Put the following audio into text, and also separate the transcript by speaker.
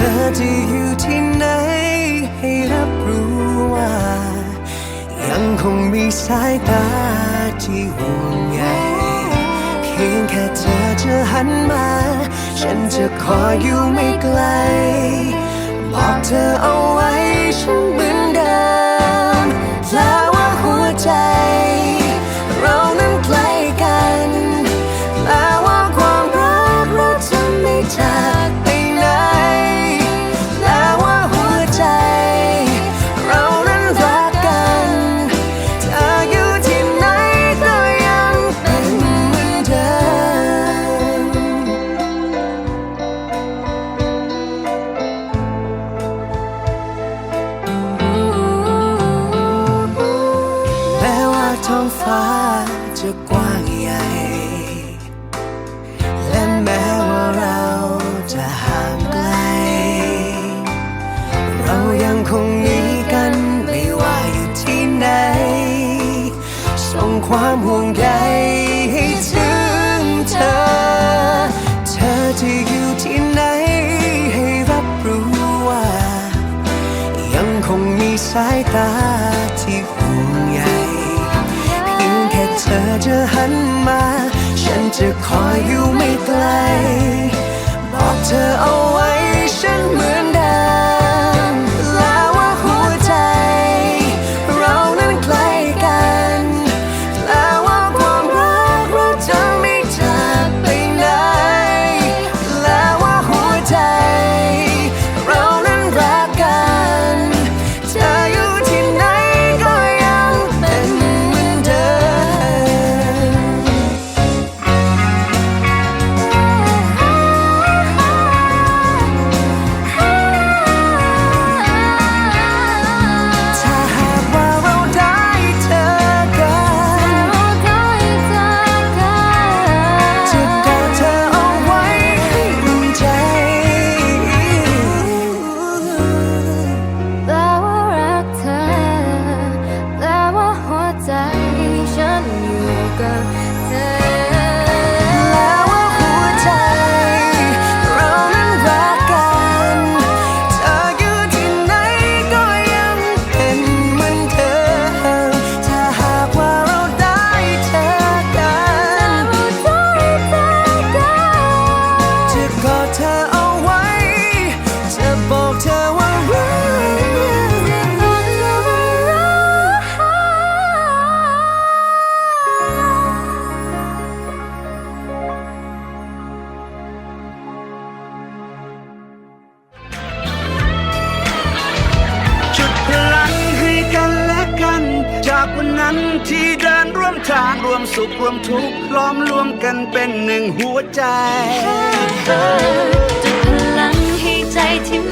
Speaker 1: ธอจะอยู่ที่ไหน ให้รับรู้ว่า ยังคงมีสายตาที่ห่วงใยเพียงแค่เธอจะหันมา ฉันจะขออยู่ไม่ไกล บอกเธอเอาไว้ ท้องฟ้าจะกว้างใหญ่ และแม้ว่าเราจะห่างไกล เรายังคงมีกันไม่ว่าอยู่ที่ไหน ส่งความห่วงใยให้ถึงเธอ เธอจะอยู่ที่ไหน ให้รับรู้ว่า ยังคงมีสายตาที่ห่วงใย เธอจะหันมา ฉันจะ เธอเอาไว้ จะบอกเธอว่า
Speaker 2: รักเธอ
Speaker 1: ไม่รัก
Speaker 2: จุ
Speaker 1: ด
Speaker 3: พลังให้กันและกัน จากวันนั้นที่ มสุขรวมทุกข์ล้อมรวมกันเป็นหนึ่งหัวใจ
Speaker 2: จะพลังให้ใจที่